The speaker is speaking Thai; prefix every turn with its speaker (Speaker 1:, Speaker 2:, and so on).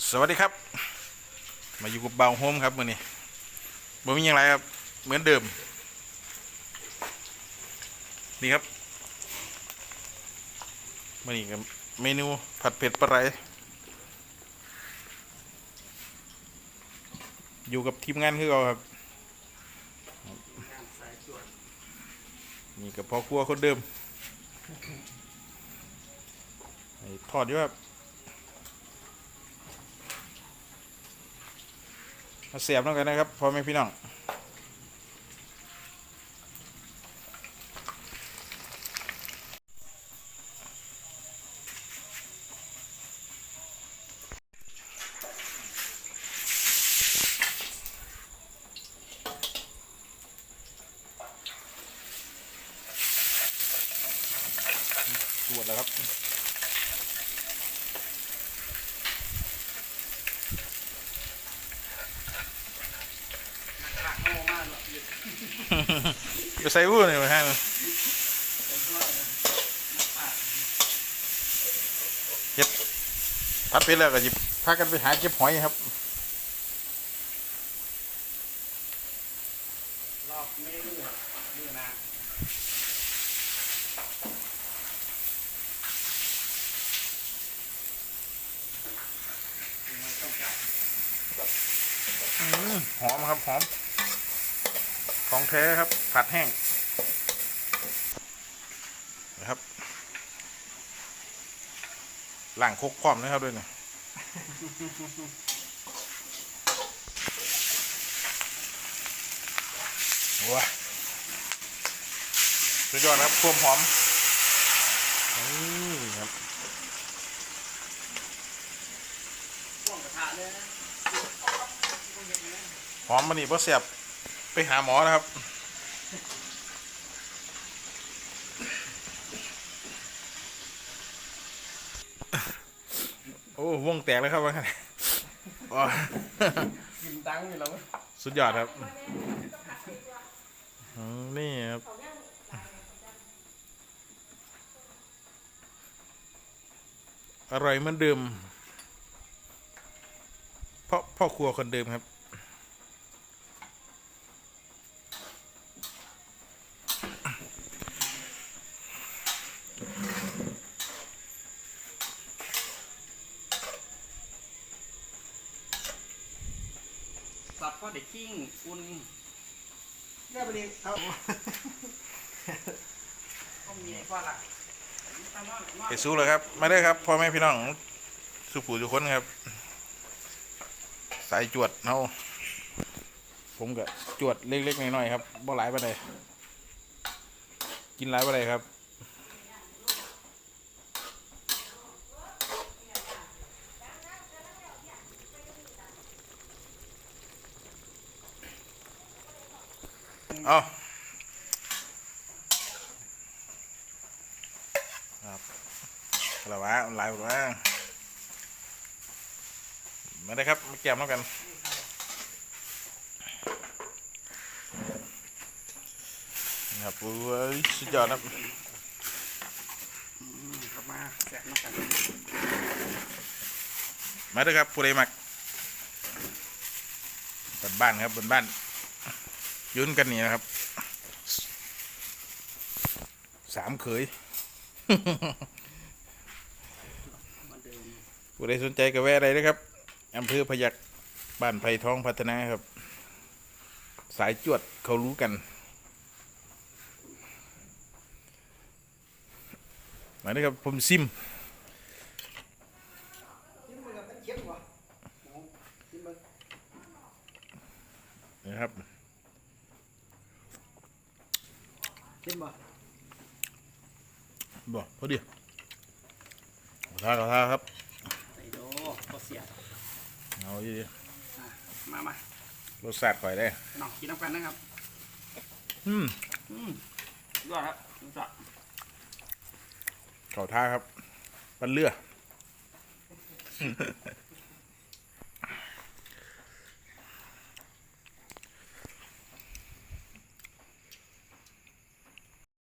Speaker 1: สวัสดีครับ มาอยู่กับเบาโฮมครับมื่อนี้บ่มีอย่างไรครับ เหมือนเดิม นี่ครับมื่อนี้กับเมนูผัดเผ็ดปลาไหลอยู่กับทีมงานคือเราครับ นี่กับพ่อครัวคนเดิมไอ้ทอดอยู่ครับ มาเสียบน้องกันนะครับพ่อแม่พี่น้องสวดแล้วครับ ไปใส่วู้เลยมาให้มันเฮ็ดพัดไปแล้วก็หยิบพากันไปหาเก็บหอยครับ
Speaker 2: รอบเมนูนี่นะ
Speaker 1: หอมครับหอม ของแท้ครับ ผัดแห้งนะครับล่างคกพร้อมนะครับด้วยเนี่ยว้าสุดยอดครับควมหอมนี่ครับหอมมันนี่พอเสียบ ไปหาหมอนะครับ โอ้วงแตกเลยครับว่างั้นโอ้
Speaker 2: กินตังค์นี่เรา
Speaker 1: สุดยอดครับอืมนี่ครับ อร่อยเหมือนเดิม เพราะพ่อครัวคนเดิมครับ
Speaker 2: สับก็เด็กกิ้งอุ่น
Speaker 3: ได้ประเด็นเอา
Speaker 2: ก็มีว่าละ
Speaker 1: ไปสู้เลยครับ มาได้อครับพ่อแม่พี่น้องสุผู้ทุกคนครับ สายจวดเนาผมก็จวดเล็กๆน้อยๆครับบ่หลายไปเลยกินหลายไปเลยครับ เอาครับอะไรวะหลายหมดวะมาได้ครับมาแก้มแล้วกันนะครับโอ้ยสุดยอดครับ
Speaker 2: กลับมาแสบน้ำกัน
Speaker 1: มาเด้ครับผู้ใดมักบนบ้านครับบนบ้าน ยุ่นกันนี่นะครับ สามเขย
Speaker 2: มาเดิม
Speaker 1: ผู้ใดสนใจก็แวะได้นะครับอำเภอพยัคฆ์บ้านไผ่ทองพัฒนาครับ สายจวดเขารู้กัน มาเด้อครับ ผมซิมนะครับ
Speaker 3: เค็มวะ
Speaker 1: บอกพอดีขอท่าขอท่าครับ
Speaker 2: ไอ้โดก็เสียบ
Speaker 1: เอาดี
Speaker 2: อะมามา
Speaker 1: ๆรสชาติข่อยได้
Speaker 2: น้องกินน้ำกันนะครับ
Speaker 1: อืม
Speaker 2: อืมยอดครับรู้จัก
Speaker 1: ขอท่าครับปันเรือ